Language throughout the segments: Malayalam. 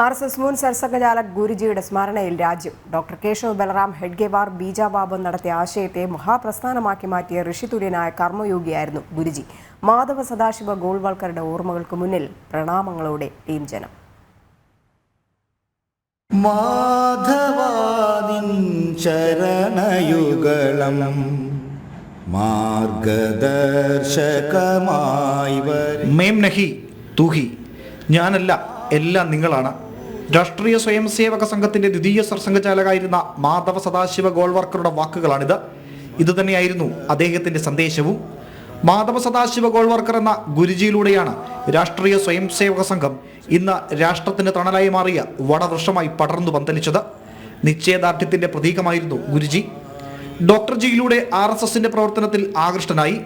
ആർ എസ് എസ് മുൻ സർസംഘചാലക് ഗുരുജിയുടെ സ്മരണയിൽ രാജ്യം ഡോക്ടർ കേശവ് ബലറാം ഹെഡ്ഗേവാർ ബീജാബാബു നടത്തിയ ആശയത്തെ മഹാപ്രസ്ഥാനമാക്കി മാറ്റിയ ഋഷിതുര്യനായ കർമ്മയോഗിയായിരുന്നു ഗുരുജി. മാധവ സദാശിവ ഗോൾവാൾക്കറുടെ ഓർമ്മകൾക്ക് മുന്നിൽ പ്രണാമങ്ങളോടെ ടീം ജനം. മാധവാദിൻ ചരണയുഗളം മാർഗദർശകമായി വരും മേം നഹി തൂഹി. ഞാനല്ല എല്ലാം നിങ്ങളാണ്. രാഷ്ട്രീയ സ്വയം സേവക സംഘത്തിന്റെ ദ്വിതീയ സർസംഘചാലകായിരുന്ന മാധവ സദാശിവ ഗോൾവർക്കറുടെ വാക്കുകളാണിത്. ഇതുതന്നെയായിരുന്നു അദ്ദേഹത്തിന്റെ സന്ദേശവും. മാധവ സദാശിവ ഗോൾവർക്കർ എന്ന ഗുരുജിയിലൂടെയാണ് രാഷ്ട്രീയ സ്വയം സേവക സംഘം ഇന്ന് രാഷ്ട്രത്തിന്റെ തണലായി മാറിയ വടവൃക്ഷമായി പടർന്നു പന്തലിച്ചത്. നിശ്ചയദാർഢ്യത്തിന്റെ പ്രതീകമായിരുന്നു ഗുരുജി. ഡോക്ടർ ജിയിലൂടെ ആർ എസ് എസിന്റെ പ്രവർത്തനത്തിൽ ആകൃഷ്ടനായി.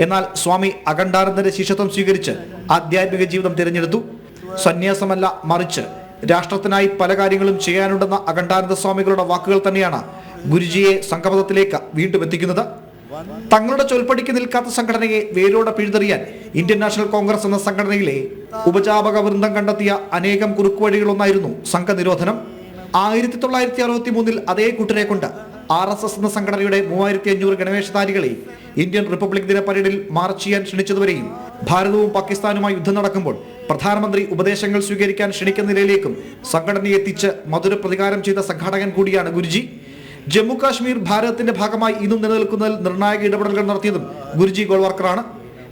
എന്നാൽ സ്വാമി അഖണ്ഡാനന്ദന്റെ ശിഷ്യത്വം സ്വീകരിച്ച് ആധ്യാത്മിക ജീവിതം തിരഞ്ഞെടുത്തു. സന്യാസമല്ല മറിച്ച് രാഷ്ട്രത്തിനായി പല കാര്യങ്ങളും ചെയ്യാനുണ്ടെന്ന അഖണ്ഡാനന്ദ സ്വാമികളുടെ വാക്കുകൾ തന്നെയാണ് ഗുരുജിയെ സംഗമതത്തിലേക്ക് വീണ്ടും എത്തിക്കുന്നത്. തങ്ങളുടെ ചൊൽപ്പടിക്ക് നിൽക്കാത്ത സംഘടനയെ വേരോടെ പിഴുതെറിയാൻ ഇന്ത്യൻ നാഷണൽ കോൺഗ്രസ് എന്ന സംഘടനയിലെ ഉപജാപക വൃന്ദം കണ്ടെത്തിയ അനേകം കുറുക്കുവഴികളൊന്നായിരുന്നു സംഘനിരോധനം. ആയിരത്തി തൊള്ളായിരത്തി അറുപത്തി മൂന്നിൽ അതേ കൂട്ടരെ കൊണ്ട് ആർ എസ് എസ് എന്ന സംഘടനയുടെ മൂവായിരത്തി അഞ്ഞൂറ് ഗണവേഷധാരികളെ ഇന്ത്യൻ റിപ്പബ്ലിക് ദിന പരേഡിൽ മാർച്ച് ചെയ്യാൻ ക്ഷണിച്ചതുവരെയും ഭാരതവും പാകിസ്ഥാനുമായി യുദ്ധം നടക്കുമ്പോൾ പ്രധാനമന്ത്രി ഉപദേശങ്ങൾ സ്വീകരിക്കാൻ ക്ഷണിക്കുന്ന നിലയിലേക്കും സംഘടനയെ എത്തിച്ച് മധുര പ്രതികാരം ചെയ്ത സംഘാടകൻ കൂടിയാണ് ഗുരുജി. ജമ്മു കാശ്മീർ ഭാരതത്തിന്റെ ഭാഗമായി ഇന്നും നിലനിൽക്കുന്നതിൽ നിർണായക ഇടപെടലുകൾ നടത്തിയതും ഗുരുജി ഗോൾവർക്കറാണ്.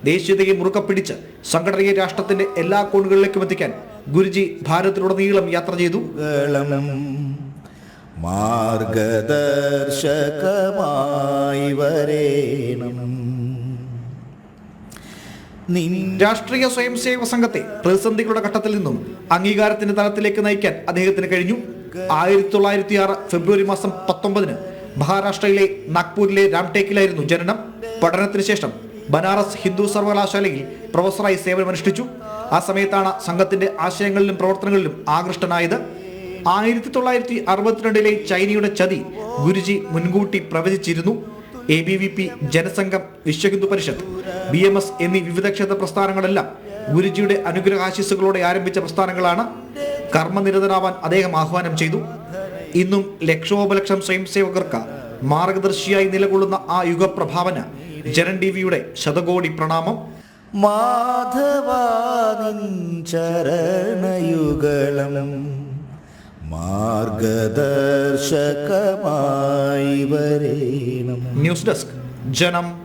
ദേശീയതയെ മുറുക്കം പിടിച്ച് സംഘടനയെ രാഷ്ട്രത്തിന്റെ എല്ലാ കോണുകളിലേക്കും എത്തിക്കാൻ ഗുരുജി ഭാരതത്തിലുടനീളം യാത്ര ചെയ്തു. മാർഗദർശകമായി വരേണം. രാഷ്ട്രീയ സ്വയം സേവക സംഘത്തെ പ്രതിസന്ധികളുടെ ഘട്ടത്തിൽ നിന്നും അംഗീകാരത്തിന്റെ തലത്തിലേക്ക് നയിക്കാൻ അദ്ദേഹത്തിന് കഴിഞ്ഞു. ആയിരത്തി തൊള്ളായിരത്തി ആറ് ഫെബ്രുവരി മാസം പത്തൊമ്പതിന് മഹാരാഷ്ട്രയിലെ നാഗ്പൂരിലെ രാംടേക്കിലായിരുന്നു ജനനം. പഠനത്തിന് ശേഷം ബനാറസ് ഹിന്ദു സർവകലാശാലയിൽ പ്രൊഫസറായി സേവനമനുഷ്ഠിച്ചു. ആ സമയത്താണ് സംഘത്തിന്റെ ആശയങ്ങളിലും പ്രവർത്തനങ്ങളിലും ആകൃഷ്ടനായത്. ആയിരത്തി തൊള്ളായിരത്തി അറുപത്തിരണ്ടിലെ ചൈനയുടെ ചതി ഗുരുജി മുൻകൂട്ടി പ്രവചിച്ചിരുന്നു. A B V P Jana Sangh Vishwa Hindu Parishad B M S എന്നീ വിവിധ ക്ഷേത്ര പ്രസ്ഥാനങ്ങളെല്ലാം ഗുരുജിയുടെ അനുഗ്രഹാശിസുകളോടെ ആരംഭിച്ച പ്രസ്ഥാനങ്ങളാണ് കർമ്മനിരതനാവാൻ അദ്ദേഹം ആഹ്വാനം ചെയ്തു. ഇന്നും ലക്ഷോപലക്ഷം സ്വയം സേവകർക്ക് മാർഗദർശിയായി നിലകൊള്ളുന്ന ആ യുഗപ്രഭാവന ജനൻ ടി വിയുടെ ശതകോടി പ്രണാമം. മാധവാനിൻ ചരണയുഗളം. മാർഗദർശകമായി വരേണം ന്യൂസ് ഡെസ്ക്. ജനം